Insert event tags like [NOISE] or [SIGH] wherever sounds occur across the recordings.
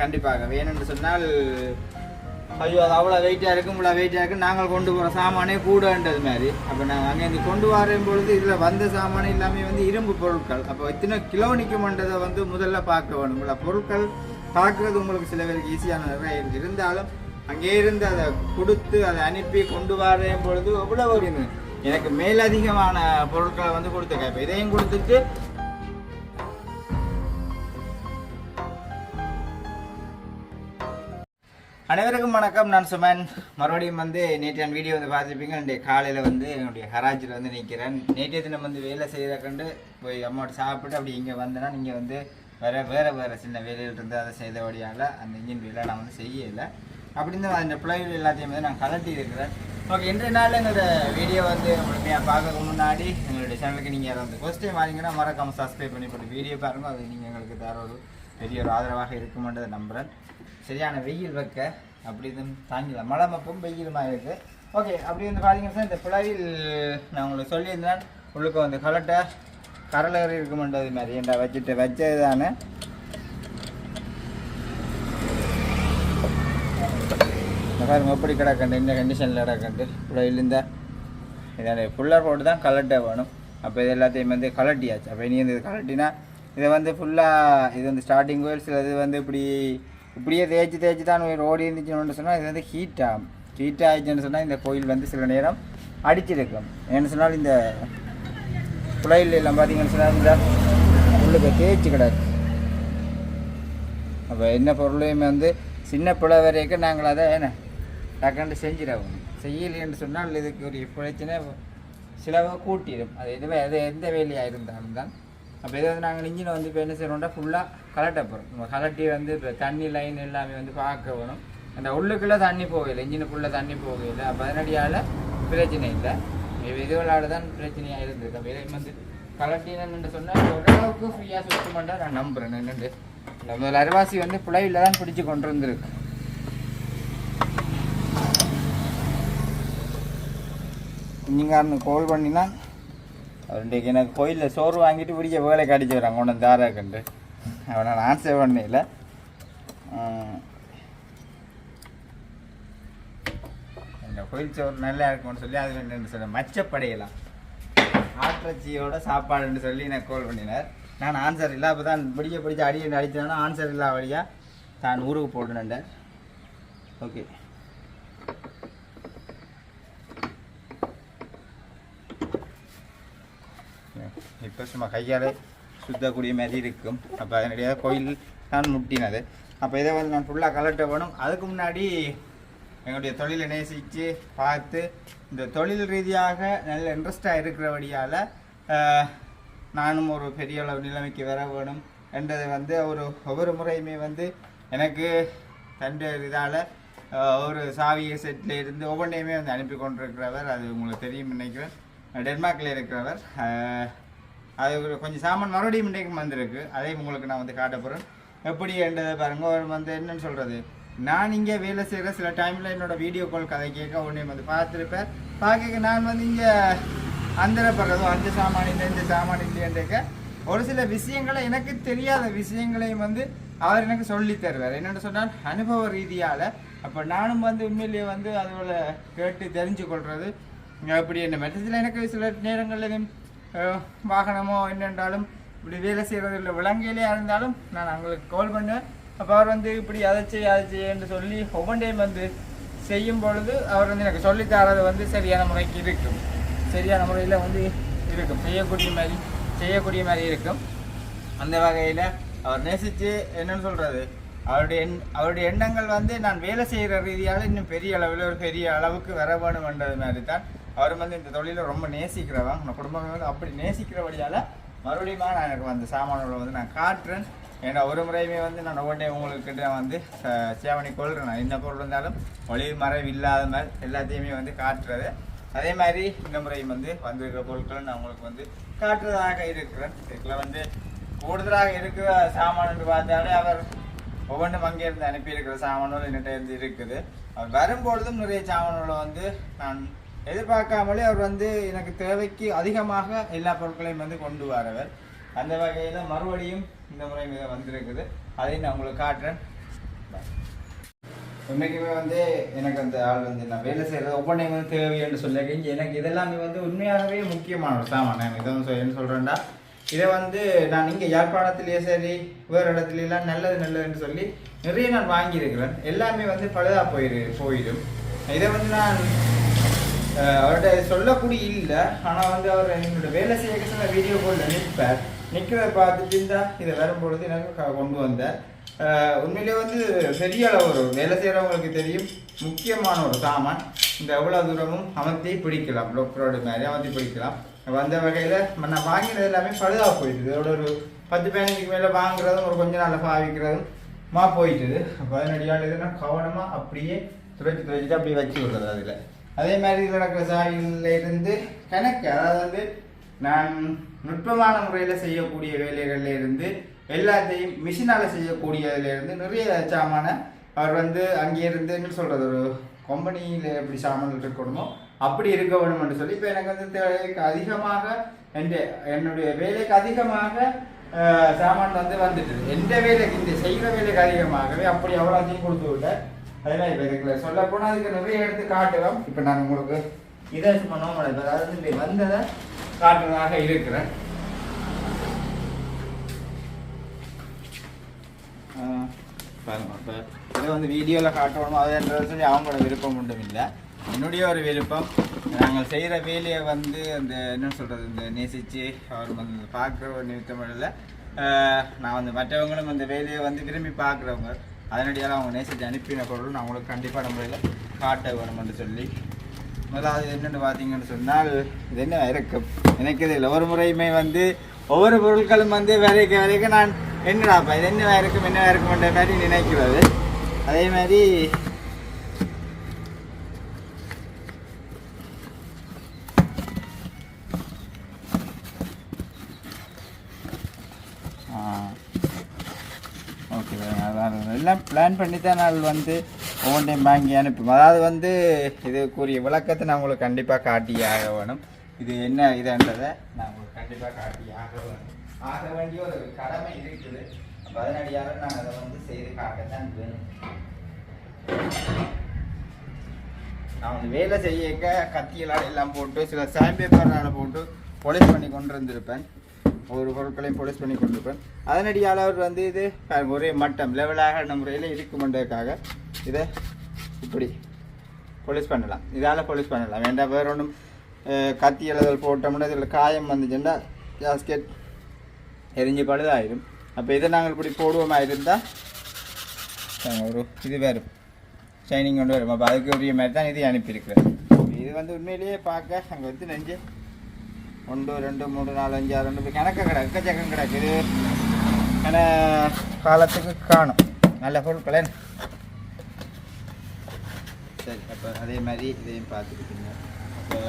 கண்டிப்பாக. வேணும்னு சொன்னால் ஐயோ அது அவ்வளோ வெயிட்டாக இருக்கும் இவ்வளோ வெயிட்டாக இருக்கும். நாங்கள் கொண்டு போகிற சாமானே கூடன்றது மாதிரி. அப்போ நாங்கள் அங்கேருந்து கொண்டு வரும் பொழுது இதில் வந்த சாமானே எல்லாமே வந்து இரும்பு பொருட்கள். அப்போ இத்தனை கிலோ நிற்குமன்றதை வந்து முதல்ல பார்க்க வேணும். இவ்வளோ பொருட்கள் பார்க்குறது உங்களுக்கு சில பேருக்கு ஈஸியான இருந்தாலும் அங்கே இருந்து அதை கொடுத்து அதை அனுப்பி கொண்டு வரும் பொழுது எவ்வளோ ஒரு இது. எனக்கு மேலதிகமான பொருட்களை வந்து கொடுத்துருக்கேன். இப்போ இதையும் கொடுத்துட்டு அனைவருக்கும் வணக்கம். நான் சுமன். மறுபடியும் வந்து நேற்று வீடியோ வந்து பார்த்துருப்பீங்க. என்னுடைய காலையில் வந்து என்னுடைய ஹராஜில் வந்து நிற்கிறேன் நேற்றைய தினம் வந்து வேலை செய்கிற கண்டு போய் அம்மாவோட சாப்பிட்டு அப்படி இங்கே வந்தேன்னா நீங்கள் வந்து வேற வேறு வேறு சின்ன வேலையில் இருந்து அதை செய்தபடியால் அந்த இன்ஜின் வேலை நான் வந்து செய்யலை. அப்படின்னு அந்த பிள்ளைகள் எல்லாத்தையும் வந்து நான் கலட்டி இருக்கிறேன். ஓகே இன்றைய நாளில் எங்களோட வீடியோ வந்து முழுமையாக பார்க்கறதுக்கு முன்னாடி எங்களுடைய சேனலுக்கு நீங்கள் வந்து ஃபஸ்ட் டைம் வாங்கிங்கன்னா மறக்காமல் சப்ஸ்கிரைப் பண்ணி போட்டு வீடியோ பாருங்க. அது நீங்கள் எங்களுக்கு தர ஒரு பெரிய ஒரு ஆதரவாக இருக்குமென்றதை நம்புகிறேன் சரியான வெயில் வைக்க அப்படி இது தாங்கிடலாம் மழை மப்பும் வெயிலுமாக இருக்குது ஓகே அப்படி வந்து பார்த்தீங்கன்னா இந்த பிளவில் நான் உங்களுக்கு சொல்லியிருந்தேன். உள்ளுக்கு வந்து கலட்டை கரலகரி இருக்குமென்றது மாதிரி. என்ற வச்சுட்டு வச்சது தானே பாருங்க எப்படி கிடக்கண்டு? இந்த கண்டிஷனில் கிடக்கண்டு? பிள்ளையில் இந்த இதில் ஃபுல்லாக போட்டு தான் கலட்டை வேணும். அப்போ இது எல்லாத்தையும் வந்து கலட்டியாச்சு. அப்போ இனி இந்த கலட்டினா இதை வந்து ஃபுல்லாக இது வந்து ஸ்டார்டிங் கோயில் சில இது வந்து இப்படி இப்படியே தேய்ச்சி தேய்ச்சி தான் ஓடி இருந்துச்சுன்னு சொன்னால் இது வந்து ஹீட் ஆகும் ஹீட் ஆயிடுச்சுன்னு சொன்னால் இந்த கோயில் வந்து சில நேரம் அடிச்சிருக்கும். என்ன சொன்னால் இந்த குழையில் எல்லாம் பார்த்தீங்கன்னு சொன்னால் இந்த உள்ளுக்கு தேய்ச்சி கிடக்கு. அப்போ என்ன பொருளையுமே வந்து சின்ன பிள்ளை வரைக்கும் நாங்கள் அதை என்ன டக்குன்னு செஞ்சிடவும். செய்யலைன்னு சொன்னால் இதுக்கு ஒரு பிரச்சனை சிலவை கூட்டிடும். அது எதுவே அது எந்த வேலையாக இருந்தாலும் தான். அப்போ இதை வந்து நாங்கள் இன்ஜினை வந்து இப்போ என்ன செய்யணும்னா ஃபுல்லாக கலட்ட போகிறோம் நம்ம கலட்டி வந்து இப்போ தண்ணி லைன் எல்லாமே வந்து பார்க்க வேணும். அந்த உள்ளுக்குள்ளே தண்ணி போகலை இன்ஜினுக்குள்ளே தண்ணி போகலை. அப்போ அதனடியால் பிரச்சனை இல்லை. இதுகளால் தான் பிரச்சனையாக இருந்திருக்கு அப்போ இதை வந்து கலட்டினு சொன்னால் ஓரளவுக்கு ஃப்ரீயாக சுத்தமாட்டா நான் நம்புகிறேன் என்னென்று இந்த முதல் அரைவாசி வந்து புலையில் தான் பிடிச்சி கொண்டு வந்திருக்கு. இன்ஜிங்காரனு கால் பண்ணினா அவர் எனக்கு கோயிலில் சோறு வாங்கிட்டு பிடிக்க வேலை கடிச்சு வராங்க கொண்டு வந்து தாராக்கண்டு அவனை நான் ஆன்சர் பண்ணல. இந்த கோயில் சோறு நல்லா இருக்கும்னு சொல்லி அது என்ன சொல்ல மச்சப்படையலாம். ஆற்றச்சியோட சாப்பாடுன்னு சொல்லி எனக்கு கால் பண்ணினார். நான் ஆன்சர் இல்லை. அப்போ தான் பிடிக்க பிடிச்ச அடி அடித்தேன்னா ஆன்சர் இல்லாத வழியாக தான் ஊருக்கு போட்டுனேன் ஓகே இப்போ சும்மா கையால் சுத்தக்கூடிய மாதிரி இருக்கும் அப்போ அதனுடைய கோயில் தான் முட்டினது அப்போ இதை வந்து நான் ஃபுல்லாக கலட்ட வேணும் அதுக்கு முன்னாடி எங்களுடைய தொழிலை நேசித்து பார்த்து இந்த தொழில் ரீதியாக நல்ல இன்ட்ரெஸ்டாக இருக்கிறபடியால் நானும் ஒரு பெரிய அளவு நிலைமைக்கு வர வேணும் என்றதை வந்து ஒரு ஒவ்வொரு முறையுமே வந்து எனக்கு தண்டு இதால் ஒரு சாவிய செட்டில் இருந்து ஒவ்வொன்றையுமே வந்து அனுப்பி கொண்டிருக்கிறவர் அது உங்களுக்கு தெரியும் நினைக்கிறேன் டென்மார்க்கில் இருக்கிறவர் அது ஒரு கொஞ்சம் சாமான் மறுபடியும் இன்றைக்கும் வந்திருக்கு. அதையும் உங்களுக்கு நான் வந்து காட்ட போகிறேன் எப்படி என்றதை பாருங்கள் ஒரு வந்து என்னன்னு சொல்கிறது நான் இங்கே வேலை செய்கிற சில டைமில் என்னோட வீடியோ கால் கதை கேட்க உடனே வந்து பார்த்துருப்பேன். பார்க்க நான் வந்து இங்கே அந்தரப்படுறதோ அந்த சாமான் இல்லை இந்த சாமான் இல்லையன்றக்க ஒரு சில விஷயங்களை எனக்கு தெரியாத விஷயங்களையும் வந்து அவர் எனக்கு சொல்லி தருவார். என்னென்னு சொன்னால் அனுபவ ரீதியால். அப்போ நானும் வந்து உண்மையிலேயே வந்து அதோட கேட்டு தெரிஞ்சு கொள்வது அப்படி என்ன மெட்டத்தில் எனக்கு சில நேரங்களில் வாகனமோ என்னென்றாலும் இப்படி வேலை செய்கிறது இல்லை விலங்கையிலே இருந்தாலும் நான் அவங்களுக்கு கால் பண்ணேன் அப்போ அவர் வந்து இப்படி அதை செய்ய அதை செய்யன்னு சொல்லி ஒவ்வொன்றையும் வந்து செய்யும் பொழுது அவர் வந்து எனக்கு சொல்லித்தரது வந்து சரியான முறைக்கு இருக்கும். சரியான முறையில் வந்து இருக்கும். செய்யக்கூடிய மாதிரி செய்யக்கூடிய மாதிரி இருக்கும். அந்த வகையில் அவர் நேசித்து என்னன்னு சொல்கிறது அவருடைய எண் அவருடைய எண்ணங்கள் வந்து நான் வேலை செய்கிற ரீதியால் இன்னும் பெரிய அளவில் ஒரு பெரிய அளவுக்கு வர வேணுமென்றது மாதிரி தான் அவர் வந்து இந்த தொழிலை ரொம்ப நேசிக்கிறவன். நம்ம குடும்பங்கள் வந்து அப்படி நேசிக்கிறபடியால் மறுபடியும் நான் எனக்கு அந்த சாமான்களை வந்து நான் காட்டுறேன். ஏன்னா ஒரு முறையுமே வந்து நான் ஒவ்வொன்றே உங்கள்கிட்ட வந்து சேவனை கொள்கிறேன் நான் என்ன பொருள் இருந்தாலும் ஒளிவு மறைவு இல்லாத மாதிரி எல்லாத்தையுமே வந்து காட்டுறது. அதே மாதிரி இந்த முறையும் வந்து வந்திருக்கிற பொருட்களை நான் உங்களுக்கு வந்து காட்டுறதாக இருக்கிறேன். இதில் வந்து கூடுதலாக இருக்கிற சாமான் பார்த்தாலே அவர் ஒவ்வொன்றும் அங்கே இருந்து அனுப்பியிருக்கிற சாமான்கள் என்கிட்ட இருந்து இருக்குது. அவர் வரும்பொழுதும் நிறைய சாமான்களை வந்து நான் எதிர்பார்க்காமலே அவர் வந்து எனக்கு தேவைக்கு அதிகமாக எல்லா பொருட்களையும் வந்து கொண்டு வரவர். அந்த வகையில் மறுபடியும் இந்த முறை மிக வந்திருக்குது. அதையும் நான் உங்களுக்கு காட்டுறேன். உண்மைக்குமே வந்து எனக்கு அந்த ஆள் வந்து நான் வேலை செய்கிறது ஒவ்வொன்றையும் வந்து தேவைன்னு சொல்லிருக்கேன் எனக்கு இதெல்லாமே வந்து உண்மையாகவே முக்கியமான ஒரு சாமான். நான் இதை வந்து என்ன சொல்கிறேன்டா இதை வந்து நான் இங்கே யாழ்ப்பாணத்திலேயே சரி வேறு இடத்துலலாம் நல்லது நல்லதுன்னு சொல்லி நிறைய நான் வாங்கியிருக்கிறேன். எல்லாமே வந்து பழுதாக போயிரு போயிடும். இதை வந்து நான் அவர்கிட்ட சொல்லக்கூடிய இல்லை. ஆனால் வந்து அவர் என்னோட வேலை செய்ய சொன்ன வீடியோ போல் நிற்பார். நிற்கிறத பார்த்துட்டு இருந்தால் இதை வரும்பொழுது எனக்கு க- கொண்டு வந்தார். உண்மையிலே வந்து பெரிய அளவு ஒரு வேலை செய்கிறவங்களுக்கு தெரியும். முக்கியமான ஒரு சாமான். இந்த எவ்வளோ தூரமும் அமர்த்தி பிடிக்கலாம். ப்ளொக் ரோடு மாதிரி அமர்த்தி பிடிக்கலாம். வந்த வகையில் நான் வாங்கினது எல்லாமே பழுதாக போயிடுது இதோட ஒரு பத்து பதினஞ்சுக்கு மேலே வாங்குறதும் ஒரு கொஞ்ச நாளில் பாவிக்கிறதும் மா போயிட்டுது. பதினடியால் இதுனா கவனமாக அப்படியே துடைச்சி துடைச்சிட்டு அப்படியே வச்சு விடுறது அதில். அதே மாதிரி நடக்கிற சாவியில் இருந்து கணக்கு அதாவது வந்து நான் நுட்பமான முறையில் செய்யக்கூடிய வேலைகளில் இருந்து எல்லாத்தையும் மிஷினால் செய்யக்கூடியதுல இருந்து நிறைய சாமான அவர் வந்து அங்கே இருந்து என்ன சொல்கிறது ஒரு கம்பெனியில் எப்படி சாமான் இருக்கணுமோ அப்படி இருக்க வேணும்னு சொல்லி இப்போ எனக்கு வந்து தேவைக்கு அதிகமாக என் என்னுடைய வேலைக்கு அதிகமாக சாமான் வந்து வந்துட்டு எந்த வேலைக்கு இந்த செய்கிற வேலைக்கு அதிகமாகவே அப்படி அவ்வளோத்தையும் கொடுத்து விட்டேன் அதெல்லாம் இப்போ இருக்குல்ல சொல்ல போனால் அதுக்கு நிறைய எடுத்து காட்டுவோம் இப்போ நான் உங்களுக்கு இதை சும்மா நோமலை அதாவது இப்படி வந்ததை காட்டுறதாக இருக்கிறேன். பாருங்க இப்போ இதை வந்து வீடியோவில் காட்டணும். அதுன்றது சொல்லி அவங்களோட விருப்பம் ஒன்றும் இல்லை. என்னுடைய ஒரு விருப்பம் நாங்கள் செய்கிற வேலையை வந்து அந்த என்ன சொல்கிறது இந்த நேசித்து அவர் வந்து பார்க்குற ஒரு நிமித்தமில்ல நான் வந்து மற்றவங்களும் அந்த வேலையை வந்து விரும்பி பார்க்குறவங்க. அதனடியால் அவங்க நேசித்து அனுப்பின பொருள் நான் உங்களுக்கு கண்டிப்பான முறையில் காட்ட வேணும்னு சொல்லி. முதலாவது என்னென்னு பார்த்தீங்கன்னு சொன்னால் இது என்ன இருக்கும் எனக்கு இதில் ஒவ்வொரு முறையுமே வந்து ஒவ்வொரு பொருட்களும் வந்து வேலைக்கு விலைக்கு நான் என்னடாப்பா இது என்ன இருக்கும் என்ன இருக்கும்ன்ற மாதிரி நினைக்கிறது. அதே மாதிரி ஓகே அதான் எல்லாம் பிளான் பண்ணி தான் நான் வந்து ஒவ்வொன்றையும் வாங்கி அனுப்பும் அதாவது வந்து இதுக்குரிய விளக்கத்தை நான் உங்களுக்கு கண்டிப்பாக காட்டியாக வேணும் இது என்ன இதுன்றதை நான் உங்களுக்கு கண்டிப்பாக காட்டியாக வேணும் ஆக வேண்டிய ஒரு கடமை இருக்குது. பதினடியாக அதனடியாக நான் அதை வந்து செய்து காட்டத்தான் வேணும். நான் வந்து வேலை செய்யக்க கத்தியெல்லாம் எல்லாம் போட்டு சில சாம்பேப்பரால் போட்டு பொலிஸ் பண்ணி கொண்டு இருந்திருப்பேன் ஒரு பொருட்களையும் பொலிஸ் பண்ணி கொண்டிருப்பேன். அதனடியால் அவர் வந்து இது ஒரே மட்டம் லெவலாக முறையில் இருக்குமென்றதுக்காக இதை இப்படி பொலிஸ் பண்ணலாம். இதால் பொலிஸ் பண்ணலாம். வேண்டாம் வேறு ஒன்றும் கத்தி எழுதல் போட்டோம்னா இதில் காயம் வந்துச்சுன்னா ஜாஸ்கெட் எரிஞ்சு பழுதாயிரும். அப்போ இதை நாங்கள் இப்படி போடுவோமா இருந்தால் ஒரு இது வேறு. ஷைனிங் கொண்டு வரும் அப்போ அதுக்கு உரிய மாதிரி தான் இது அனுப்பியிருக்கிறேன். இது வந்து உண்மையிலேயே பார்க்க அங்கே வந்து நெஞ்சு ஒன்று ரெண்டு மூணு நாலு அஞ்சு ஆறு ரெண்டு இப்படி கணக்கு கிடக்கு எக்கச்சக்கம் கிடக்குது ஆனால் கன காலத்துக்கு காணும். நல்ல பொருட்களேன் சரி அப்போ அதே மாதிரி இதையும் பார்த்துக்கிட்டீங்க. அப்போ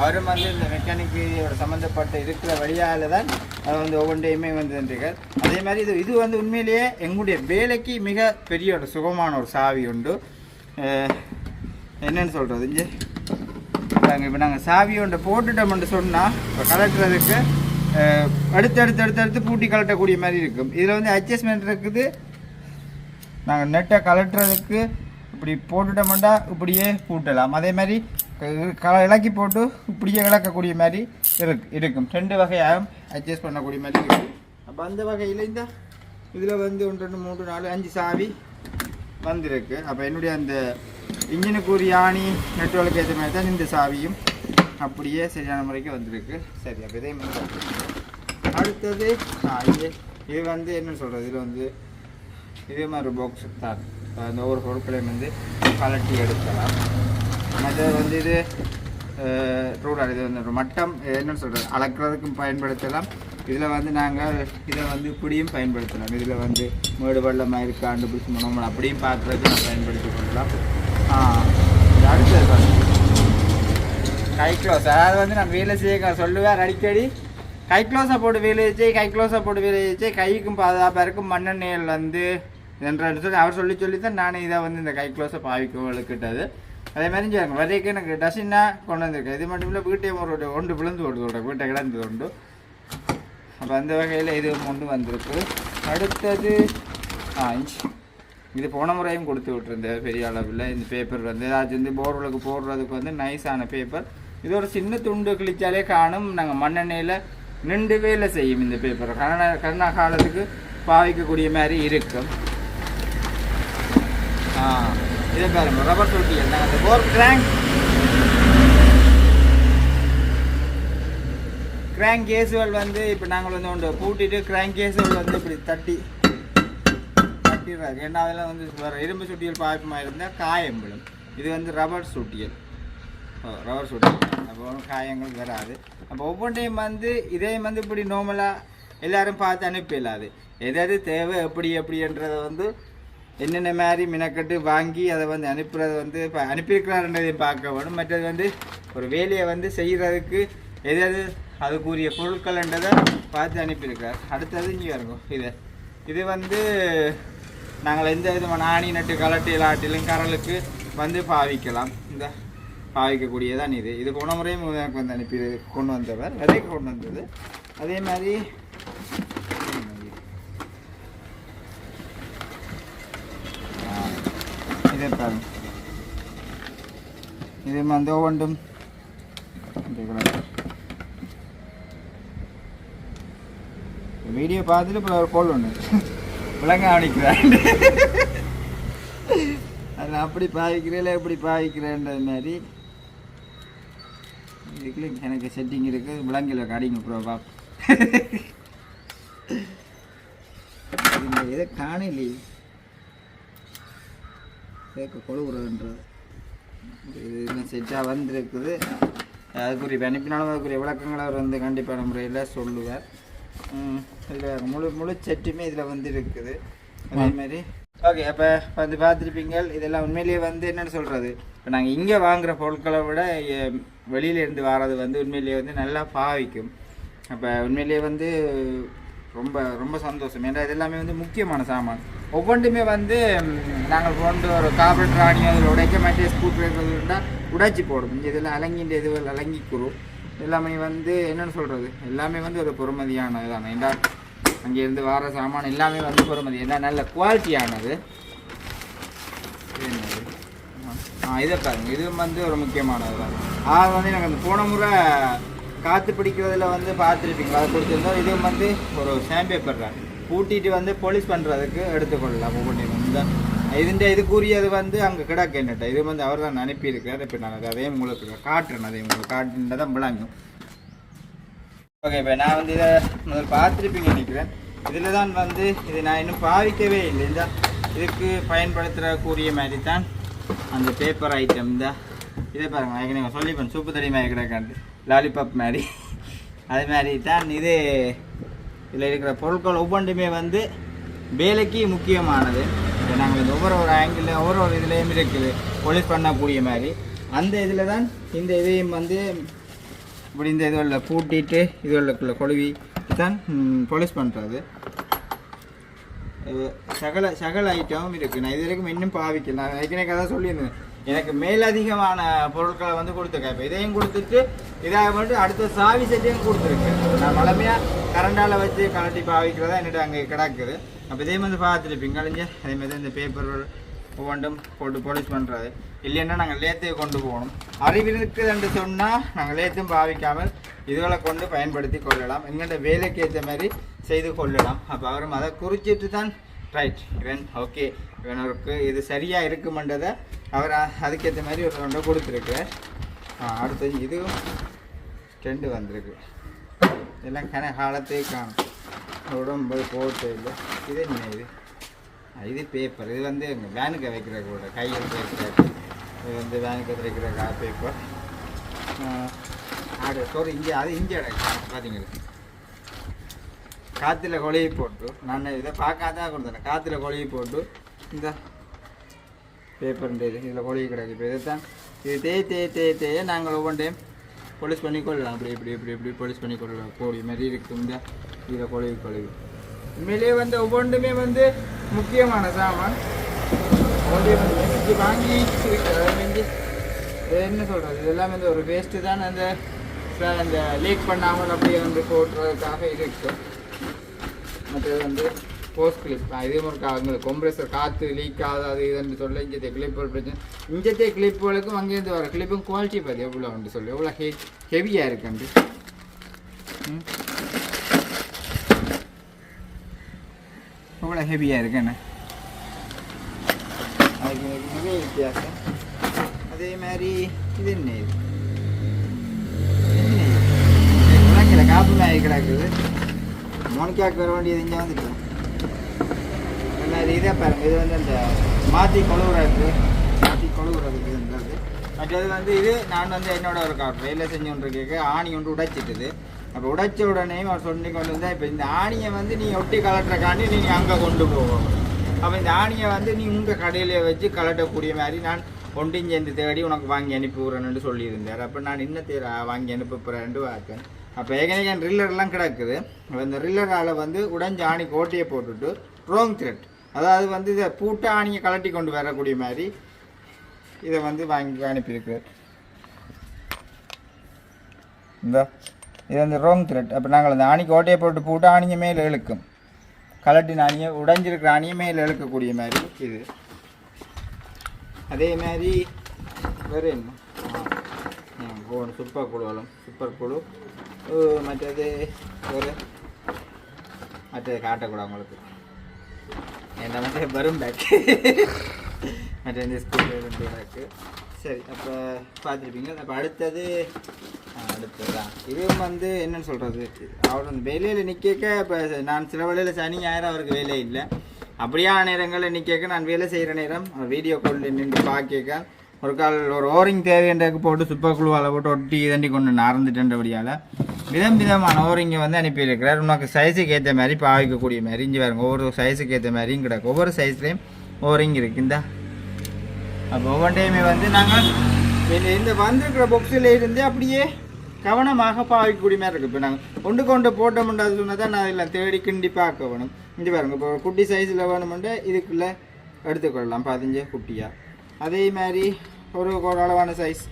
அவரும் வந்து இந்த மெக்கானிக்கோட சம்மந்தப்பட்ட இருக்கிற வழியால் தான் அது வந்து ஒவ்வொன்றையுமே வந்து சென்றீர்கள் அதே மாதிரி இது இது வந்து உண்மையிலேயே எங்களுடைய வேலைக்கு மிக பெரிய ஒரு சுகமான ஒரு சாவி உண்டு. என்னென்னு என்னன்னு சொல்கிறது இங்கே? பாருங்க இப்போ நாங்கள் சாவி ஒன்றை போட்டுட்டோம்னு சொன்னால் இப்போ கலட்டுறதுக்கு அடுத்து அடுத்து அடுத்து அடுத்து பூட்டி கலட்டக்கூடிய மாதிரி இருக்கும். இதில் வந்து அட்ஜஸ்ட்மெண்ட் இருக்குது. நாங்கள் நெட்டை கலட்டுறதுக்கு இப்படி போட்டுட்டோம்னா இப்படியே பூட்டலாம் அதே மாதிரி க- இலக்கி போட்டு இப்படியே இழக்கக்கூடிய மாதிரி இருக்கு இருக்கும். ரெண்டு வகையாகவும் அட்ஜஸ்ட் பண்ணக்கூடிய மாதிரி இருக்கும். அப்போ அந்த வகையில் இந்த இதில் வந்து ஒன்று ரெண்டு மூன்று நாலு அஞ்சு சாவி வந்திருக்கு. அப்போ என்னுடைய அந்த இன்ஜினுக்குரிய யானி நெட்வொர்க் ஏற்ற மாதிரி தான் இந்த சாவியும் அப்படியே சரியான முறைக்கு வந்திருக்கு. சரி அப்போ இதே மாதிரி அடுத்தது இது இது வந்து என்ன சொல்கிறது இதில் வந்து இதே மாதிரி பாக்ஸ் தான். அந்த ஒவ்வொரு பொருட்களையும் வந்து கலட்டி எடுக்கலாம். மற்றது வந்து இது ரூடாக இது வந்து மட்டம் என்னன்னு சொல்கிறது அளக்கிறதுக்கும் பயன்படுத்தலாம். இதில் வந்து நாங்கள் இதை வந்து இப்படியும் பயன்படுத்தலாம். இதில் வந்து மேடு வெள்ளமாக இருக்காண்டு பிடிச்சி மனோமல் அப்படியும் பார்க்குறதுக்கு நான் பயன்படுத்தி கொள்ளலாம். அடுத்தது கை க்ளோஸ் அதாவது வந்து நான் வேலை செய்ய சொல்லுவேன் அடிக்கடி. கை க்ளோஸை போட்டு வேலை வச்சு கை க்ளோஸை போட்டு வேலை வச்சு கைக்கும் பாதுகாப்பாக இருக்கும் மண்ணெண்ணெயில் வந்து என்ற சொல்லி அவர் சொல்லி சொல்லி தான் நானே இதை வந்து இந்த கை க்ளோஸை பாவிக்க வளர்க்கிட்டது அதே மாதிரி சொல்லுங்க வரைக்கும் எனக்கு டசின்னா கொண்டு வந்திருக்கேன் இது மட்டும் இல்லை வீட்டை ஒரு ஒன்று விழுந்து ஓடுது ஒரு வீட்டை கிடந்தது உண்டு அப்போ அந்த வகையில் இது கொண்டு வந்திருக்கு. அடுத்தது ஆ இது போன முறையும் கொடுத்து விட்டுருந்தேன் பெரிய அளவில். இந்த பேப்பர் வந்து ஏதாச்சும் வந்து போர்வலுக்கு போடுறதுக்கு வந்து நைஸான பேப்பர் இது ஒரு சின்ன துண்டு கிழிச்சாலே காணும். நாங்கள் மண்ணெண்ணெயில் நின்று வேலை செய்யும் இந்த பேப்பர் கர்நா கருணா காலத்துக்கு பாவிக்கக்கூடிய மாதிரி இருக்கும். இதை பாருங்க. ரப்பர் தொட்டி நாங்கள் அந்த போர் கிராங்க் கிராங்க் கேஸுகள் வந்து இப்போ நாங்கள் வந்து ஒன்று பூட்டிட்டு கிராங்க் கேஸுகள் வந்து இப்படி தட்டி தட்டிடுறாரு ஏன்னா அதெல்லாம் வந்து வேறு இரும்பு சுட்டியல் பாய்ப்புமா இருந்தால் காயம் விழும். இது வந்து ரப்பர் சுட்டியல். ஓ ரப்பர் சுட்டியல். அப்போ காயங்கள் வராது. அப்போ ஒவ்வொன்றையும் வந்து இதையும் வந்து இப்படி நார்மலாக எல்லாரும் பார்த்து அனுப்பிடலாது எதாவது எது தேவை எப்படி எப்படின்றத வந்து என்னென்ன மாதிரி மினக்கட்டு வாங்கி அதை வந்து அனுப்புறது வந்து இப்போ அனுப்பியிருக்கிறாருன்றதையும் பார்க்க வேணும். மற்றது வந்து ஒரு வேலையை வந்து செய்கிறதுக்கு எதாவது அதுக்குரிய பொருட்கள்ன்றதை பார்த்து அனுப்பியிருக்கிறார். அடுத்தது இங்கே இருக்கும் இதை. இது வந்து நாங்கள் எந்த விதமான ஆணி நட்டு கலட்டில் ஆட்டிலும் கரலுக்கு வந்து பாவிக்கலாம். இந்த பாவிக்கக்கூடியதான் இது. இது போன முறையும் எனக்கு வந்து அனுப்பி கொண்டு வந்தவர் விதைக்கு கொண்டு வந்தது. அதே மாதிரி ஆ, பாருங்க. இது வந்து ஒவ்வொன்றும் வீடியோ பார்த்துட்டு இப்போ ஒரு கோல் ஒன்று விலங்க ஆணிக்கிறான் அதில் அப்படி பாவிக்கிறேன் எப்படி பாவிக்கிறேன்ற மாதிரி. இதுக்குள்ள எனக்கு செட்டிங் இருக்குது விலங்கில் கடிங்க ப்ரோபா இதை காணலையே? கேட்க கொழுகுறதுன்றது இது இன்னும் செட்டாக வந்திருக்குது. அதுக்குரிய அனுப்பினாலும் அதுக்குரிய விளக்கங்களை அவர் வந்து கண்டிப்பான முறையில் சொல்லுவார். இதில் முழு முழு செட்டுமே இதில் வந்து இருக்குது அதே மாதிரி ஓகே அப்போ வந்து பார்த்துருப்பீங்க இதெல்லாம் உண்மையிலேயே வந்து என்னென்னு சொல்கிறது இப்போ நாங்கள் இங்கே வாங்குகிற பொருட்களை விட எ- வெளியில இருந்து வர்றது வந்து உண்மையிலேயே வந்து நல்லா பாவிக்கும். அப்போ உண்மையிலேயே வந்து ரொம்ப ரொம்ப சந்தோஷம். ஏன்னா இது எல்லாமே வந்து முக்கியமான சாமான். ஒவ்வொன்றுமே வந்து நாங்கள் கொண்டு ஒரு கார்பரேட் ராணி அதில் உடைக்க மாட்டே ஸ்கூட் இருந்தால் உடைச்சி போடும் இங்கே இதில் அலங்கின்ற இதுகள் அலங்கிக்குறோம். எல்லாமே வந்து என்னென்னு சொல்கிறது எல்லாமே வந்து ஒரு பொறுமதியான தான் ஏன்னா அங்கேருந்து வர சாமான் எல்லாமே வந்து பொறுமதி. ஏன்னா நல்ல குவாலிட்டியானது ஆ இதை பாருங்க. இதுவும் வந்து ஒரு முக்கியமானது தான் அது வந்து எனக்கு அந்த போன முறை காற்று பிடிக்கிறதுல வந்து பார்த்துருப்பீங்களா? அதை கொடுத்துருந்தோம் இதுவும் வந்து ஒரு ஷாம் பேப்பர் தான் பூட்டிட்டு வந்து போலீஸ் பண்ணுறதுக்கு எடுத்துக்கொள்ளலாம். ஒவ்வொன்றையும் இந்த இதுன்ற இதுக்குரியது வந்து அங்கே கிடக்கு என்னட்ட? இது வந்து அவர் தான் அனுப்பியிருக்கார் இப்போ நான் அதே உங்களுக்கு காட்டுறேன். அதே உங்களுக்கு காட்டுன்றதான் விளங்கும். ஓகே இப்போ நான் வந்து இதை முதல் பார்த்துருப்பீங்க நினைக்கிறேன் இதில் தான் வந்து இது நான் இன்னும் பாவிக்கவே இல்லை. இந்த இதுக்கு பயன்படுத்துகிறக்கூடிய மாதிரி தான் அந்த பேப்பர் ஐட்டம் இந்த. இதை பாருங்க நான் ஏற்கனவே சொல்லிப்பேன். சூப்பு தடி மாதிரி கிடக்காண்டு லாலிபாப் மாதிரி. அது மாதிரி தான் இது இதில் இருக்கிற பொருட்கள் ஒவ்வொன்றுமே வந்து வேலைக்கு முக்கியமானது. இப்போ நாங்கள் இந்த ஒவ்வொரு ஒரு ஆங்கிள் ஒவ்வொரு ஒரு இதுலேயும் இருக்குது போலீஸ் பண்ணக்கூடிய மாதிரி. அந்த இதில் தான் இந்த இதையும் வந்து இப்படி இந்த இதுகளில் பூட்டிட்டு இதுகளுக்குள்ள கொழுவி தான் போலீஸ் பண்ணுறது சகல சகல ஐட்டமும் இருக்குது நான் இது வரைக்கும் இன்னும் பாவிக்கல. நான் ஏற்கனவே கதை சொல்லியிருந்தேன். எனக்கு மேலதிகமான பொருட்களை வந்து கொடுத்துருக்கேன். இப்போ இதையும் கொடுத்துட்டு இதாக மட்டும் அடுத்த சாவி செட்டையும் கொடுத்துருக்கேன். நான் வளமையாக கரண்டால் வச்சு கலட்டி பாவிக்கிறதா என்னட்டு அங்கே கிடக்குது. அப்போ இதே மாதிரி பார்த்துருப்பீங்க கழிஞ்சு அதே மாதிரி இந்த பேப்பர் ஒவ்வொன்றும் போட்டு போலீஸ் பண்ணுறது இல்லைன்னா நாங்கள் லேத்தையை கொண்டு போகணும். அறிவிற்கு என்று சொன்னால் நாங்கள் லேத்தும் பாவிக்காமல் இதுகளை கொண்டு பயன்படுத்தி கொள்ளலாம். எங்கள்கிட்ட வேலைக்கு ஏற்ற மாதிரி செய்து கொள்ளலாம். அப்போ அவரும் அதை குறிச்சிட்டு தான் ரைட் இவன் ஓகே இவனுக்கு இது சரியாக இருக்குமென்றதை அவர் அதுக்கேற்ற மாதிரி ஒரு ஒன்றை கொடுத்துருக்கார் அடுத்தது இதுவும் ரெண்டு வந்திருக்கு. இதெல்லாம் கன காலத்தையே காணும். உடம்பு போட்டு இல்லை. இது என்ன இது? இது பேப்பர் இது வந்து எங்கள் வேனுக்கு வைக்கிற கூட கையில் வைக்கிற இது வந்து வேனுக்கு வைக்கிற கா பேப்பர் ஆடு சோறு இங்கே அது இங்கே பார்த்தீங்களா காற்றுல கொலையை போட்டு நான் இதை பார்க்காதான் கொடுத்தேன். காற்றுல கொலையை போட்டு இந்த பேப்பர் இது இதில் கொலையை கிடக்கு. இப்போ இதைத்தான் இது தேய் தேய் தேய் தேய நாங்கள் ஒவ்வொன்றையும் போலீஸ் பண்ணி கொள்ளலாம் அப்படி இப்படி இப்படி இப்படி போலீஸ் பண்ணி கொள்ளலாம் கோழி மாதிரி இருக்குது இந்த இதில் கொழுவி கொழுவி உண்மையிலேயே வந்து ஒவ்வொன்றுமே வந்து முக்கியமான சாமான். ஒவ்வொன்றையும் வந்து வாங்கி இருக்கிறது என்ன சொல்கிறது இதெல்லாம் வந்து ஒரு வேஸ்ட்டு தான் அந்த அந்த லீக் பண்ணாமல் அப்படியே வந்து போட்டுறதுக்காக இருக்கும் மற்றது வந்து போஸ்ட் கிளிப் இதே மாதிரி கா- உங்களுக்கு கொம்ப்ரெசர் காற்று லீக் ஆகாது அது இதுன்னு சொல்ல இஞ்சத்தை கிளிப்புகள் பிரச்சனை. இஞ்சத்தை கிளிப்புகளுக்கும் அங்கேருந்து வர கிளிப்பும் குவாலிட்டி பார்த்து எவ்வளோ உண்டு சொல்லி. எவ்வளோ ஹெ ஹெவியாக இருக்குண்டு எவ்வளோ ஹெவியாக இருக்குண்ணே அதுக்கு வித்தியாசம். அதே மாதிரி இது என்ன இது? என்ன இது? காப்பு கிடக்குது. மோனிக்காக்கு வர வேண்டியது இங்கே வந்துட்டு இது இதே பாருங்க. இது வந்து அந்த மாற்றி கொழுவுறது மாற்றி கொழுவுறதுக்கு இருந்தது மற்றது வந்து இது. நான் வந்து என்னோட ஒரு கா- வேலை செஞ்சு கேட்க ஆணி ஒன்று உடைச்சிட்டுது. அப்போ உடைச்ச உடனே அவர் சொல்லி கொண்டு வந்தால் இப்போ இந்த ஆணியை வந்து நீ ஒட்டி கலட்டுறக்காண்டி நீங்கள் அங்கே கொண்டு போவோம் அப்போ இந்த ஆணியை வந்து நீ உங்கள் கடையிலே வச்சு கலட்டக்கூடிய மாதிரி நான் ஒன்றையும் சேர்ந்து தேடி உனக்கு வாங்கி அனுப்பி விட்றேன்னு சொல்லியிருந்தார். அப்போ நான் இன்னும் இன்னத்தை வாங்கி அனுப்புறேன்ட்டு பார்த்தேன். அப்போ ஏற்கனவே என் ரில்லர்லாம் கிடக்குது. அந்த இந்த ரில்லரால் வந்து உடைஞ்ச ஆணி கோட்டையை போட்டுட்டு ரோங் த்ரெட் அதாவது வந்து இதை பூட்ட ஆணியை கலட்டி கொண்டு வரக்கூடிய மாதிரி இதை வந்து வாங்கி அனுப்பியிருக்கிறார். இந்த இது வந்து ரோங் த்ரெட் அப்போ நாங்கள் அந்த ஆணிக்கு ஓட்டையை போட்டு பூட்ட ஆணியை மேலே இழுக்கும். கலட்டின ஆணியை உடைஞ்சிருக்கிற ஆணியை மேலே இழுக்கக்கூடிய மாதிரி இது. அதே மாதிரி வேறு என்ன? போகணும் சூப்பர் குழு வரும். சூப்பர் குழு. மற்றது ஒரு மற்றது காட்டக்கூடாது உங்களுக்கு. என்ன வரும் பேக் மற்ற இந்த ஸ்கூல் பேக்கு சரி அப்போ பார்த்துருப்பீங்க. அப்போ அடுத்தது அடுத்ததுதான் இதுவும் வந்து என்னன்னு சொல்கிறது அவர் அந்த வேலையில் நிற்க இப்போ நான் சில வேலையில் சனி ஞாயிறு அவருக்கு வேலை இல்லை. அப்படியான நேரங்களில் நிற்க நான் வேலை செய்கிற நேரம் வீடியோ கால் நின்று பார்க்க ஒரு கால் ஒரு ஓரிங் தேவைன்றதுக்கு போட்டு சுப்பர் குழுவால் போட்டு ஒட்டி இதண்டி கொண்டு நடந்துட்டேன்றபடியால் விதம் விதமான ஓரிங்கை வந்து அனுப்பியிருக்கிறார். உனக்கு சைஸுக்கு ஏற்ற மாதிரி பாவிக்கக்கூடிய மாதிரி. இஞ்சி பாருங்க ஒவ்வொரு சைஸுக்கு ஏற்ற மாதிரியும் கிடக்கும் ஒவ்வொரு சைஸ்லேயும் ஓரிங் இருக்குந்தா அப்போ ஒவ்வொன்றையுமே வந்து நாங்கள் இந்த- இந்த வந்திருக்கிற பொக்ஸில் இருந்து அப்படியே கவனமாக பாவிக்கக்கூடிய மாதிரி இருக்குது இப்போ நாங்கள் கொண்டு கொண்டு போட்ட முடியாது சொன்னால் தான் நான் எல்லாம் தேடி கிண்டி பார்க்க வேணும் இங்கே பாருங்க இப்போ குட்டி சைஸில் வேணுமெண்டு இதுக்குள்ளே எடுத்துக்கொள்ளலாம். பதிஞ்சு குட்டியாக அதே மாதிரி ஒரு ஒரு அளவான சைஸ்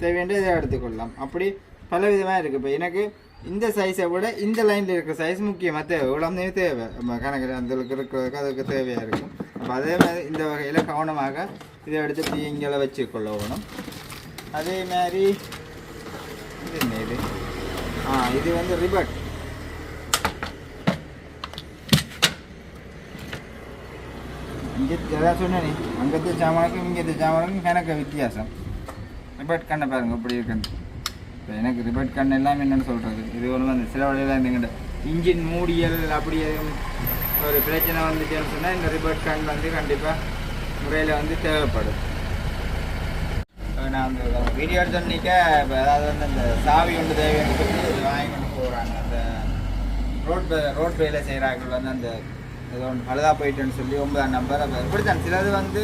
தேவையான இதை எடுத்துக்கொள்ளலாம். அப்படி பல விதமாக இருக்குது இப்போ எனக்கு இந்த சைஸை விட இந்த லைனில் இருக்கிற சைஸ் முக்கியமாக தேவை. உடம்பே தேவை. நம்ம கணக்கில் அந்த இருக்கிறதுக்கு அதுக்கு தேவையாக இருக்கும். அப்போ அதே மாதிரி இந்த வகையில் கவனமாக இதை எடுத்து இப்படி இங்கே வச்சுக்கொள்ள அதே மாதிரி இது என்ன இது? ஆ இது வந்து ரிபட் இங்கே எதாவது சொன்னேனே அங்கத்து சாமானுக்கும் இங்கே சாமானுக்கும் எனக்கு வித்தியாசம். ரிபட் கண்ணை பாருங்கள் இப்படி இருக்குன்னு. இப்போ எனக்கு ரிபட் கண் எல்லாமே என்னென்னு சொல்கிறது இது ஒன்று அந்த சில வழியில் இருந்துங்கிட்ட இன்ஜின் மூடியல் அப்படி எதுவும் ஒரு பிரச்சனை வந்துச்சுன்னு சொன்னால் இந்த ரிபட் கண் வந்து கண்டிப்பாக முறையில் வந்து தேவைப்படும். நான் அந்த வீடியோ எடுத்தோன்னிக்க இப்போ அதாவது வந்து அந்த சாவி உண்டு தேவைன்னு சொல்லி இது வாங்கி கொண்டு போகிறாங்க அந்த ரோட் ரோட் வேலை செய்கிறார்கள் வந்து அந்த ஏதோ ஒன்று பழுதாக போயிட்டுன்னு சொல்லி ஒன்பதாம் நம்பர் அப்போ இப்படித்தான். சிலது வந்து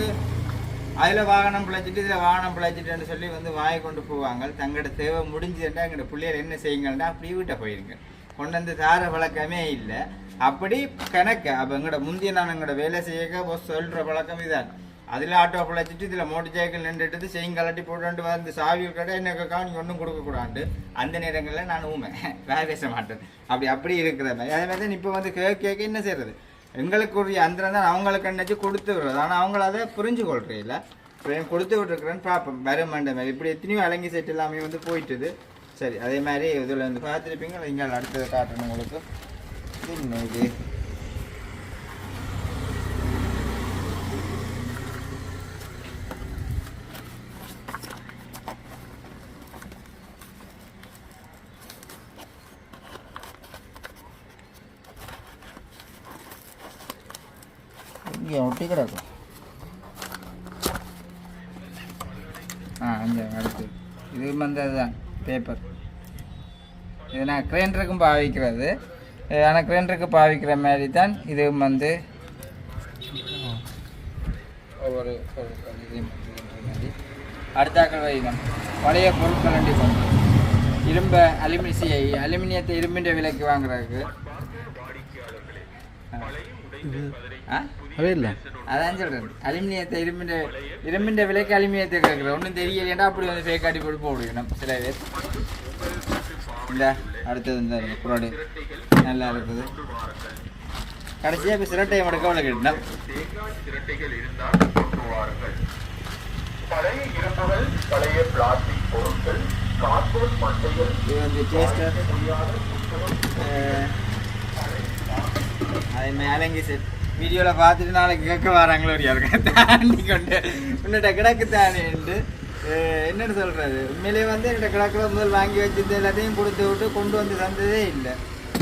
அதில் வாகனம் பிழைச்சிட்டு இதில் வாகனம் பிழைச்சிட்டுன்னு சொல்லி வந்து வாங்கி கொண்டு போவாங்க. தங்களோட தேவை முடிஞ்சதுன்னா எங்களோட பிள்ளைகள் என்ன செய்யுங்கன்னா அப்படி வீட்டை போயிருங்க. கொண்டு வந்து தார பழக்கமே இல்லை. அப்படி கணக்கு அப்போ எங்களோட முந்தைய நான் எங்களோட வேலை செய்யக்க சொல்கிற பழக்கம் இதான். அதில் ஆட்டோ பிழைச்சிட்டு இதில் மோட்டர் சைக்கிள் நின்றுட்டு செய்யும் கலட்டி போட்டு வந்து சாவி கடை என்ன நீங்கள் ஒன்றும் கொடுக்கக்கூடாது அந்த நேரங்களில் நான் ஊமை. [LAUGHS] வேலை பேச மாட்டேன். அப்படி அப்படி இருக்கிற மாதிரி. அதே மாதிரி தான் இப்போ வந்து கேட்க கேட்க என்ன செய்கிறது எங்களுக்குரிய அந்தரம் தான் அவங்களுக்கு என்னச்சு கொடுத்து விடுறது. ஆனால் அவங்கள அதை புரிஞ்சு கொள்றீங்கள இப்போ எனக்கு கொடுத்து விட்டுருக்குறேன்னு பார்ப்போம் வர மாதிரி இப்படி எத்தனையோ அலங்கி செட் எல்லாமே வந்து போயிட்டுது. சரி அதே மாதிரி இதில் வந்து பார்த்துருப்பீங்க இங்கே அடுத்தது காட்டுறேன் உங்களுக்கு. இது இது இங்கே ஒட்டி கிடக்கும் ஆ இந்த அடுத்து. இது வந்து அதுதான் பேப்பர் இது நான் கிரைண்டருக்கும் பாவிக்கிறது. ஆனால் கிரைண்டருக்கு பாவிக்கிற மாதிரி தான் இதுவும் வந்து ஒவ்வொரு அடுத்தாக்கள் வைதம் பழைய பொருட்கள் அண்டி கொண்டு இரும்ப அலுமினியை அலுமினியத்தை இரும்பின்ற விலைக்கு வாங்குறதுக்கு. ஆ? அதே இல்லை அதான் சொல்றேன். அலுமினியத்தை இரும்பின்ற இரும்பின்ற விலைக்கு அலுமினியத்தை கேட்குறேன் ஒன்றும் தெரியலையா அப்படி வந்து ஃபேக் காட்டி போட்டு போடுவேன் சில பேர். இந்த அடுத்தது இந்த குரோடு நல்லா இருக்குது. கடைசியாக இப்போ சிரட்டையை இருந்தால் கொண்டு வாருங்கள் பழைய இரும்புகள் பழைய பிளாஸ்டிக் பொருட்கள் கார்போர்ட் மட்டைகள் இது வந்து டேஸ்டர் அதே மாதிரி அலங்கி செட் வீடியோவில் பார்த்துட்டு நாளைக்கு கேட்க வராங்களோ ஒரு யாருக்கா தாண்டி கொண்டு உன்னிட்ட கிடக்கு தானேன்ட்டு என்னென்னு என்னன்னு சொல்கிறது உண்மையிலேயே வந்து என்னோட கிடக்கில் முதல் வாங்கி வச்சிருந்த எல்லாத்தையும் கொடுத்து விட்டு கொண்டு வந்து தந்ததே இல்லை.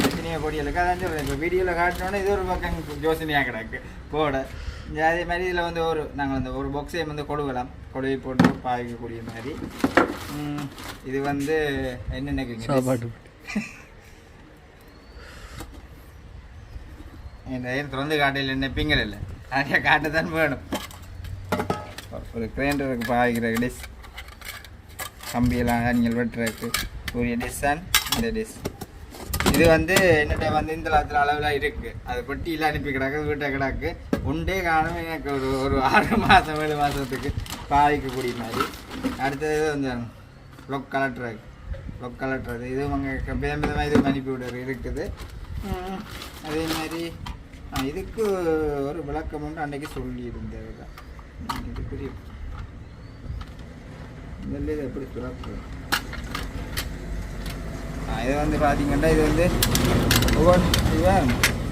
எத்தனையோ பொடியலுக்கு அதான் சொல்கிறேன் இப்போ வீடியோவில் காட்டினோன்னே இது ஒரு பக்கம் ஜோசனியாக கிடக்கு போட. இந்த அதே மாதிரி இதில் வந்து ஒரு நாங்கள் அந்த ஒரு பாக்ஸையும் வந்து கொடுக்கலாம் கொடுவை போட்டு பாவிக்கக்கூடிய மாதிரி. இது வந்து என்ன நினைக்கிறீங்க சாப்பாடு இந்த ஏன் திறந்து காட்டையில் என்ன பிங்கல் இல்லை. நிறைய காட்டத்தான் வேணும். ஒரு கிரைண்டருக்கு பாய்க்கிற டிஷ். கம்பியெல்லாம் நீங்கள் வெட்டுறதுக்கு உரிய டிஷ் தான் இந்த டிஷ். இது வந்து என்னட்ட வந்து இந்த லட்சம் அளவில் இருக்குது அது பெட்டியில் அனுப்பி கிடக்கு வீட்டை கிடக்கு. உண்டே காணும் எனக்கு ஒரு ஒரு ஆறு மாதம் ஏழு மாதத்துக்கு பாதிக்கக்கூடிய மாதிரி. அடுத்தது வந்து லொக் கலட்டுறது லொக் கலட்டுறது இதுவும் அங்கே விதமாக இதுவும் அனுப்பி விடுறது இருக்குது. அதே மாதிரி இதுக்கு ஒரு விளக்கம் உண்டு அன்றைக்கி சொல்லியிருந்தது தான் இது புரியும் முதல்ல எப்படி துறக்கும் ஆ, இது வந்து பார்த்தீங்கன்னா இது வந்து ஒவ்வொரு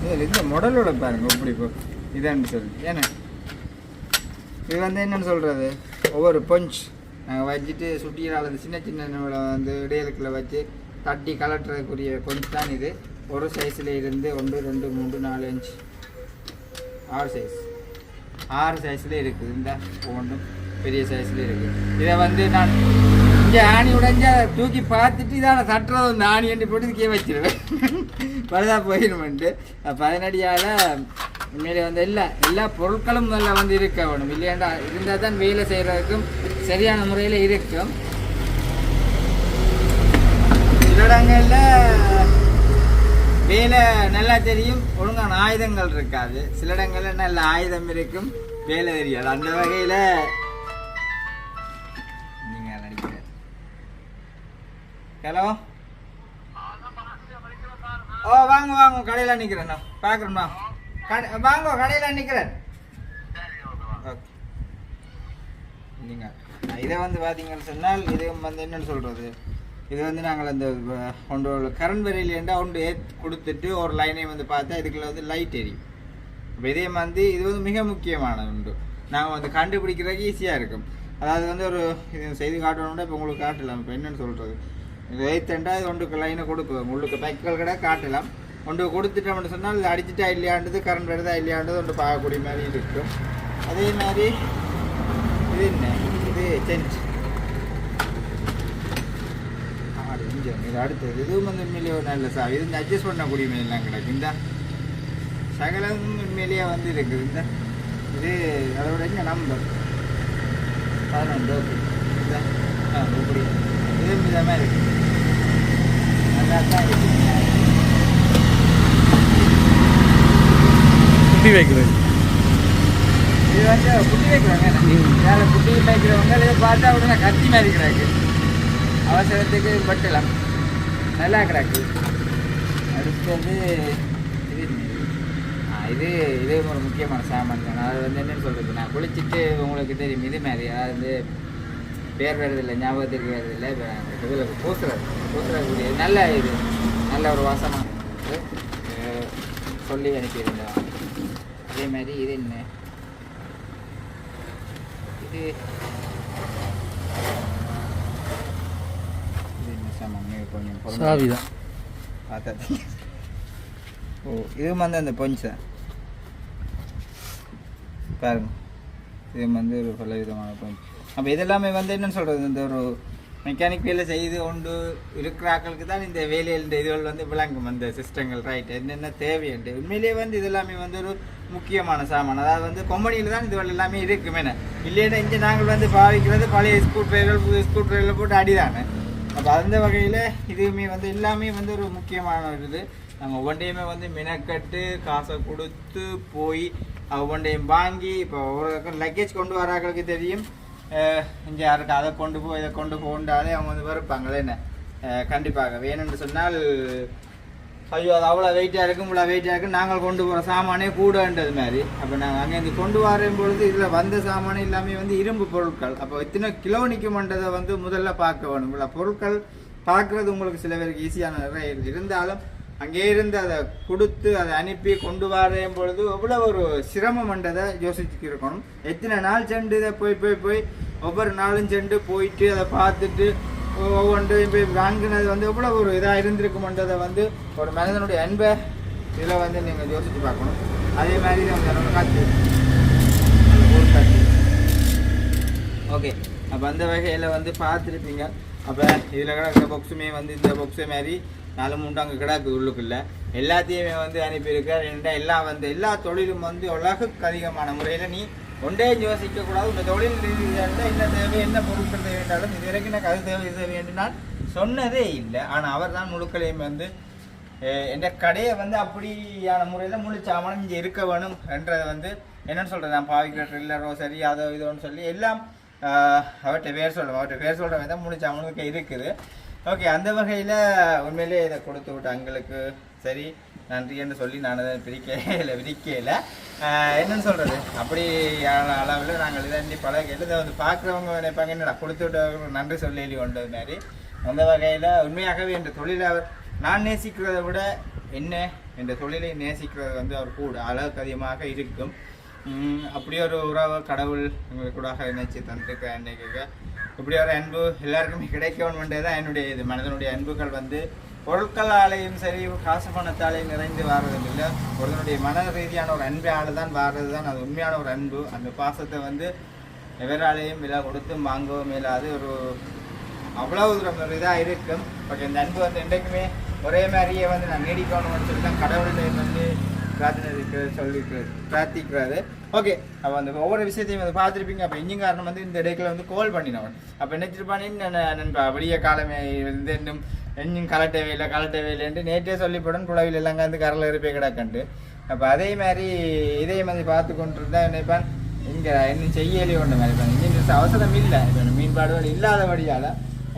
இதில் இந்த முடலோட பாருங்க எப்படி இப்போ இதான்னு சொல்லி. ஏன்னா இது வந்து என்னன்னு சொல்கிறது ஒவ்வொரு பஞ்ச் நாங்கள் வச்சுட்டு சுட்டியில் அந்த சின்ன சின்ன வந்து இடையலுக்குள்ள வச்சு தட்டி கலட்டுறதுக்குரிய பஞ்ச் தான் இது. ஒரு சைஸில் இருந்து ஒன்று ரெண்டு மூன்று நாலு அஞ்சு. ஆறு சைஸ் ஆறு சைஸில் இருக்குது. இந்த ஒவ்வொன்றும் பெரிய சைஸில் இருக்குது. இதை வந்து நான் இங்கே ஆணி உடைஞ்சா தூக்கி பார்த்துட்டு இதான் சட்டுறது வந்து ஆணி என்று போட்டு கீழே வச்சிருவேன். [LAUGHS] பழுதாக போயிடுமென்ட்டு பதினடியால் உண்மையிலே வந்து இல்லை எல்லா பொருட்களும் நல்லா வந்து இருக்க வேணும். இல்லையாண்டா இருந்தால் தான் வேலை செய்கிறதுக்கும் சரியான முறையில் இருக்கும். சில இடங்களில் வேலை நல்லா தெரியும் ஒழுங்கான ஆயுதங்கள் இருக்காது. சில இடங்களில் நல்ல ஆயுதம் இருக்கும் வேலை தெரியாது. அந்த வகையில் நீங்கள் நடிக்கிற ஹலோ? ஓ வாங்க வாங்க கடையில் நிற்கிறேன் நான் பார்க்குறேண்ணா கடை வாங்க கடையில் நிற்கிறேன் ஓகே. இல்லைங்க இதை வந்து பார்த்தீங்கன்னு சொன்னால் இது வந்து என்னன்னு சொல்கிறது இது வந்து நாங்கள் அந்த ஒன்று கரண்ட் வரையிலேருந்து ஒன்று ஏத் கொடுத்துட்டு ஒரு லைனை வந்து பார்த்தா இதுக்குள்ள வந்து லைட் எரியும். இப்போ இதே மாதிரி இது வந்து மிக முக்கியமான ஒன்று. நாங்கள் வந்து கண்டுபிடிக்கிறதுக்கு ஈஸியாக இருக்கும். அதாவது வந்து ஒரு இது செய்து காட்டணும்னா இப்போ உங்களுக்கு காட்டலாம். இப்போ என்னன்னு சொல்கிறது இது ஏத்தண்டா இது ஒன்றுக்கு லைனை கொடுக்குவோம் உள்ளுக்கு பைக்கள் கூட காட்டலாம். ஒன்று கொடுத்துட்டோம்னு சொன்னால் இது அடிச்சிட்டா இல்லையாண்டது கரண்ட் வருதா இல்லையாண்டது ஒன்று பார்க்கக்கூடிய மாதிரி இருக்கும். அதே மாதிரி இது என்ன? இது டென்ட் ஆடு இங்கே இது அடுத்தது இதுவும் வந்து உண்மையிலேயே நல்ல சா இது இந்த அட்ஜஸ்ட் பண்ணக்கூடிய மாதிரிலாம் கிடக்கு இந்த சகலம் உண்மையிலேயே வந்து இருக்குது. இந்த இது அதோட என்ன நம்பர் பதினொன்று. ஓகே இந்த ஆ இப்படி. இது விதமாக இருக்கு. நல்லா தான் இருக்கு. குட்டி வைக்கிறது இது வந்து புட்டி வைக்கிறவங்க வேலை புட்டி வைக்கிறவங்க இதை பார்த்தா உடனே கத்தி மாதிரி கிடக்கு. அவசரத்துக்கு பட்டலாம். நல்லா கிடக்கு. அடுத்து வந்து இது இது இதே ஒரு முக்கியமான சாமான் தான். அது வந்து என்னென்னு சொல்கிறது நான் குளிச்சுட்டு உங்களுக்கு தெரியும் இது மாதிரி. அதாவது பேர் வருதில்லை ஞாபகத்துக்கு இல்லை இப்போ இதில் பூசுறது பூசுறக்கூடிய நல்ல இது நல்ல ஒரு வாசமாக சொல்லி அனுப்பியிருந்தோம் அதே மாதிரி இது என்ன? இது இது என்ன சாமான் நீங்க கொஞ்சம் சாவி தான் பார்த்தா ஓ இது வந்து அந்த பொஞ்சா பாருங்க இது வந்து ஒரு பல விதமான பொஞ்சு அப்போ இதெல்லாமே வந்து என்னன்னு சொல்கிறது இந்த ஒரு மெக்கானிக் வேலை செய்து கொண்டு இருக்கிற ஆட்களுக்கு தான் இந்த வேலையில் இந்த இதுகள் வந்து விளங்கும் அந்த சிஸ்டங்கள் ரைட் என்னென்ன தேவையுண்டு உண்மையிலேயே வந்து இது எல்லாமே வந்து ஒரு முக்கியமான சாமான் அதாவது வந்து கொம்பனியில் தான் இதுகள் எல்லாமே இருக்குமே இல்லைன்னா இங்கே நாங்கள் வந்து பாவிக்கிறது பழைய ஸ்கூட் ட்ரைவர் புது ஸ்கூட் ட்ரைவர் போட்டு அடிதானே அப்போ அந்த வகையில் இதுவுமே வந்து எல்லாமே வந்து ஒரு முக்கியமான ஒரு இது நம்ம ஒவ்வொன்றையுமே வந்து மினக்கட்டு காசை கொடுத்து போய் ஒவ்வொன்றையும் வாங்கி இப்போ ஒரு லக்கேஜ் கொண்டு வராங்களுக்கு தெரியும். இங்கே யாருக்கு அதை கொண்டு போய் இதை கொண்டு போண்டாலே அவங்க வந்து வெறுப்பாங்களே என்ன? கண்டிப்பாக. வேணும்னு சொன்னால் ஐயோ அது அவ்வளோ வெயிட்டாக இருக்கும் இவ்வளோ வெயிட்டாக இருக்கும். நாங்கள் கொண்டு போகிற சாமானே கூடன்றது மாதிரி. அப்போ நாங்கள் அங்கேருந்து கொண்டு வரும் பொழுது இதில் வந்த சாமானே எல்லாமே வந்து இரும்பு பொருட்கள். அப்போ எத்தனை கிலோ நிற்குமன்றதை வந்து முதல்ல பார்க்க வேணும். இவ்வளோ பொருட்கள் பார்க்குறது உங்களுக்கு சில பேருக்கு ஈஸியான நிறைய இருந்தாலும் அங்கே இருந்து அதை கொடுத்து அதை அனுப்பி கொண்டு வரையும் பொழுது எவ்வளோ ஒரு சிரமம்ன்றதை யோசிச்சு இருக்கணும். எத்தனை நாள் சென்று இதை போய் போய் போய் ஒவ்வொரு நாளும் சென்று போயிட்டு அதை பார்த்துட்டு ஒவ்வொன்று இப்போ வாங்கினது வந்து எவ்வளோ ஒரு இதாக இருந்திருக்குமன்றதை வந்து ஒரு மனிதனுடைய அன்பை இதில் வந்து நீங்கள் யோசித்து பார்க்கணும். அதே மாதிரி நம்ம அந்த காற்று ஊர் காற்று ஓகே. அப்போ அந்த வகையில் வந்து பார்த்துருப்பீங்க. அப்போ இதில் கிடக்கிற பொக்ஸுமே வந்து இந்த பொக்ஸே மாதிரி நாலு மூன்று அங்கே கிடக்கு உள்ளுக்குள்ள. எல்லாத்தையுமே வந்து அனுப்பியிருக்கார். ரெண்டா எல்லாம் வந்து எல்லா தொழிலும் வந்து உலகுக்கு அதிகமான முறையில் நீ ஒன்றே யோசிக்கக்கூடாது. உங்கள் தொழில் ரீதியாக என்ன தேவை என்ன பொருட்கள் தேவை என்றாலும் இது வரைக்கும் எனக்கு அது தேவை இது தேவை என்று நான் சொன்னதே இல்லை. ஆனால் அவர் தான் முழுக்களையும் வந்து என்ற கடையை வந்து அப்படியான முறையில் முழு இங்கே இருக்க வேணும் என்றதை வந்து என்னன்னு சொல்கிறது நான் பாவிக்கிற ட்ரில்லரோ சரி அதோ இதோன்னு சொல்லி எல்லாம் அவர்கிட்ட பேர் சொல்லுவோம் அவர்கிட்ட பேர் சொல்கிற மாதிரி தான் முழு சாமானுக்கு இருக்குது. ஓகே அந்த வகையில் உண்மையிலே இதை கொடுத்து விட்டு அங்களுக்கு சரி நன்றி என்று சொல்லி நான் அதை பிரிக்கல விரிக்கல. என்னன்னு சொல்கிறது அப்படி அளவில் நாங்கள் இதை இன்னி பழகையில் இதை வந்து பார்க்குறவங்க நினைப்பாங்க. என்னடா கொடுத்து விட்டவங்க நன்றி சொல்லி கொண்டது மாதிரி. அந்த வகையில் உண்மையாகவே இந்த தொழிலை அவர் நான் நேசிக்கிறதை விட என்ன இந்த தொழிலை நேசிக்கிறது வந்து அவர் கூட அளவுக்கு அதிகமாக இருக்கும். அப்படி ஒரு உறவு கடவுள் எங்களுக்கு கூட நினைச்சு தந்துருக்க அன்னைக்கு. இப்படி ஒரு அன்பு எல்லாருக்குமே கிடைக்கணும் தான் என்னுடைய இது. மனிதனுடைய அன்புகள் வந்து பொருட்களாலேயும் சரி காசு பணத்தாலேயும் நிறைந்து வாடுறதும் இல்லை ஒருத்தனுடைய மன ரீதியான ஒரு அன்பால் தான் வாடுறது தான் அது உண்மையான ஒரு அன்பு. அந்த பாசத்தை வந்து எவராலையும் விலை கொடுத்து வாங்கவும் இல்லாது ஒரு அவ்வளவு தூரம் ஒரு இதாக இருக்கும். பட் இந்த அன்பு வந்து என்றைக்குமே ஒரே மாதிரியே வந்து நான் நீடிக்கணும்னு சொல்லி தான் கடவுளை வந்து பிரார்த்தனை சொல்லி பிரார்த்திக்கிறாரு ஓகே அப்போ அந்த ஒவ்வொரு விஷயத்தையும் வந்து பார்த்துருப்பீங்க. அப்போ இன்ஜின் காரணம் வந்து இந்த டேக்கில் வந்து கால் பண்ணினவன். அப்போ நினைச்சிருப்பானேன்னு நண்பா விடிய காலமே வந்து இன்னும் எஞ்சின் கலட்டவே இல்லை கலட்டவே இல்லைன்ட்டு நேற்றே சொல்லிப்படன் புலவில் எல்லாம் வந்து கரல இருப்பே கிடக்கண்டு. அப்போ அதே மாதிரி இதே மாதிரி பார்த்து கொண்டு இருந்தால் நினைப்பான் இங்கே இன்னும் செய்யலையோ ஒன்று மாதிரி இன்ஜின் அவசரம் இல்லை. இப்போ மீன்பாடுகள் இல்லாதபடியால்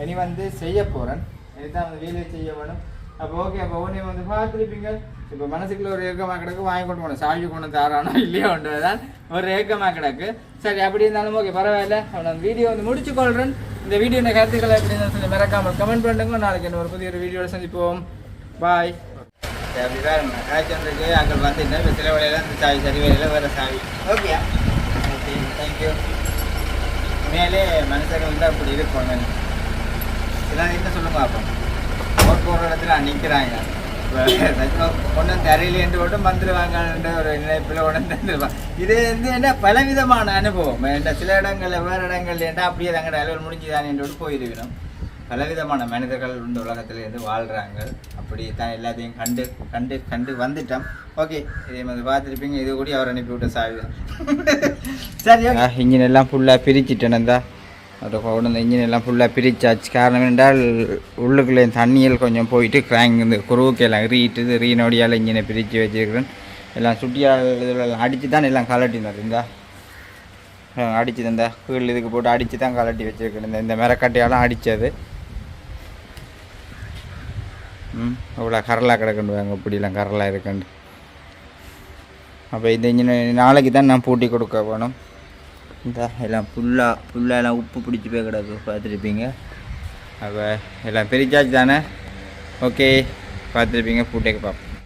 இனி வந்து செய்ய போகிறேன் இதுதான் வந்து வேலையை செய்ய வேணும். அப்போ ஓகே அப்போ உடனே வந்து பார்த்துருப்பீங்க. இப்போ மனசுக்குள்ள ஒரு ஏக்கமாக கிடக்கு வாங்கி கொண்டு போகணும். சாவி கொண்டு தாரானோ இல்லையோ தான் ஒரு ஏக்கமாக கிடக்கு. சரி அப்படி இருந்தாலும் ஓகே பரவாயில்ல. அவ்வளோ வீடியோ வந்து முடிச்சு கொள்கிறேன் இந்த வீடியோ கருத்துக்களை எப்படின்னு சொல்லி மறக்காமல் கமெண்ட் பண்ணுங்க. நாளைக்கு இன்னொரு புதிய ஒரு வீடியோவில் சந்திப்போம். பாய் அப்படிதான் காய்ச்சலுக்கு அங்கே வந்துட்டேன் இப்போ சில வேலையில் இந்த சாவி சரி வேலையில் வேறு சாவி. ஓகே ஓகே தேங்க்யூ மேலே மனுஷங்க வந்து அப்படி இருக்கும் இதெல்லாம் என்ன சொல்லுங்க அப்போ. ஓட் போடுற இடத்துல நிற்கிறாங்க கொண்டு வந்து தரையிலேன்று மட்டும் வந்துடுவாங்கன்ற ஒரு நினைப்பில் உடனே இது வந்து என்ன பலவிதமான அனுபவம் என்ன சில இடங்களில் வேறு இடங்கள்ல என்ன அப்படியே தங்கட அலுவல் முடிஞ்சுதான் என்று போயிருக்கிறோம் பலவிதமான மனிதர்கள் இந்த உலகத்தில் இருந்து வாழ்கிறாங்க அப்படி தான் எல்லாத்தையும் கண்டு கண்டு கண்டு வந்துட்டோம். ஓகே இதே மாதிரி பார்த்துருப்பீங்க இது கூட அவர் அனுப்பி விட்ட சாவி [LAUGHS] சரி இங்கே எல்லாம் ஃபுல்லாக பிரிச்சுட்டேன் தான் அதை இந்த இன்ஜின் எல்லாம் ஃபுல்லாக பிரிச்சாச்சு. காரணம் என்றால் உள்ளுக்குள்ளே தண்ணியில் கொஞ்சம் போயிட்டு கிராங் இந்த குருவுக்கெல்லாம் ரீட்டு ரீனோடியால் இன்ஜினை பிரித்து வச்சுருக்கிறேன். எல்லாம் சுட்டியால் இதெல்லாம் அடித்து தான் எல்லாம் கலட்டினார் இந்தா. அடித்து இந்த. கீழ் இதுக்கு போட்டு அடித்து தான் கலட்டி வச்சுருக்கேன் இந்த. இந்த மரக்கட்டையாலாம் அடித்தது ம் அவ்வளோ கரலா கிடக்குண்டுவாங்க இப்படிலாம் கரலாக இருக்குண்டு அப்போ இந்த இன்ஜின் நாளைக்கு தான் நான் பூட்டி கொடுக்க வேணும் இந்த எல்லாம் ஃபுல்லாக ஃபுல்லாக எல்லாம் உப்பு பிடிச்சி போய் கிடக்கு. பார்த்துருப்பீங்க. அப்போ எல்லாம் பிரிச்சாச்சு தானே? ஓகே பார்த்துருப்பீங்க. ஃபுட்டேக்கு பார்ப்போம்